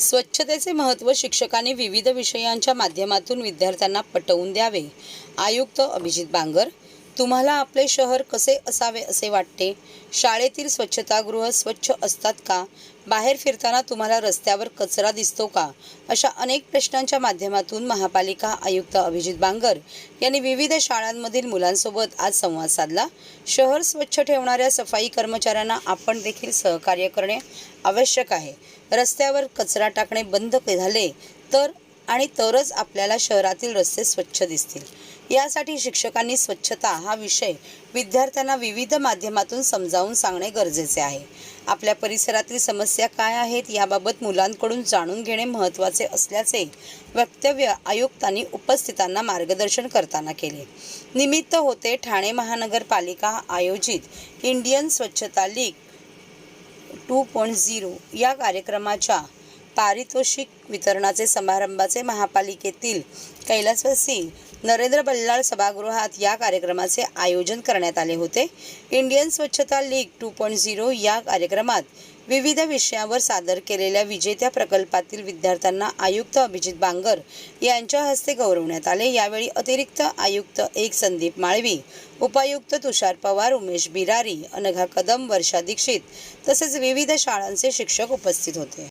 स्वच्छतेचे महत्त्व शिक्षकांनी विविध विषयांच्या माध्यमातून विद्यार्थ्यांना पटवून द्यावे. आयुक्त अभिजित बांगर तुम्हाला आपले शहर कसे असावे असे वाटते? शाळेतील स्वच्छतागृह स्वच्छ असतात का? बाहेर फिरताना तुम्हाला रस्त्यावर कचरा दिसतो का? अशा अनेक प्रश्नांच्या माध्यमातून महापालिका आयुक्त अभिजित बांगर यांनी विविध शाळांमधील मुलांसोबत आज संवाद साधला. शहर स्वच्छ ठेवणाऱ्या सफाई कर्मचाऱ्यांना आपण देखील सहकार्य करणे आवश्यक आहे. रस्त्यावर कचरा टाकणे बंद झाले तर आणि तरच आपल्याला शहरातील रस्ते स्वच्छ दिसतील. यासाठी शिक्षकांनी स्वच्छता हा विषय विद्यार्थ्यांना विविध माध्यमातून समजावून सांगणे गरजेचे आहे. आपल्या परिसरातील समस्या काय आहेत याबाबत मुलांकडून जाणून घेणे महत्त्वाचे असल्याचे वक्तव्य आयुक्तांनी उपस्थितांना मार्गदर्शन करताना केले. निमित्त होते ठाणे महानगरपालिका आयोजित इंडियन स्वच्छता लीग टू पॉईंट झिरो या कार्यक्रमाच्या पारितोषिक वितरणाचे समारंभाचे महापालिकेतील कैलासवासी नरेंद्र बल्लाळ सभागृहात या कार्यक्रमाचे आयोजन करण्यात आले होते. इंडियन स्वच्छता लीग टू पॉईंट झिरो या कार्यक्रमात विविध विषयावर सादर केलेल्या विजेत्या प्रकल्पातील विद्यार्थ्यांना आयुक्त अभिजित बांगर यांच्या हस्ते गौरवण्यात आले. यावेळी अतिरिक्त आयुक्त एक संदीप माळवी उपायुक्त तुषार पवार उमेश बिरारी अनघा कदम वर्षा दीक्षित तसेच विविध शाळांचे शिक्षक उपस्थित होते.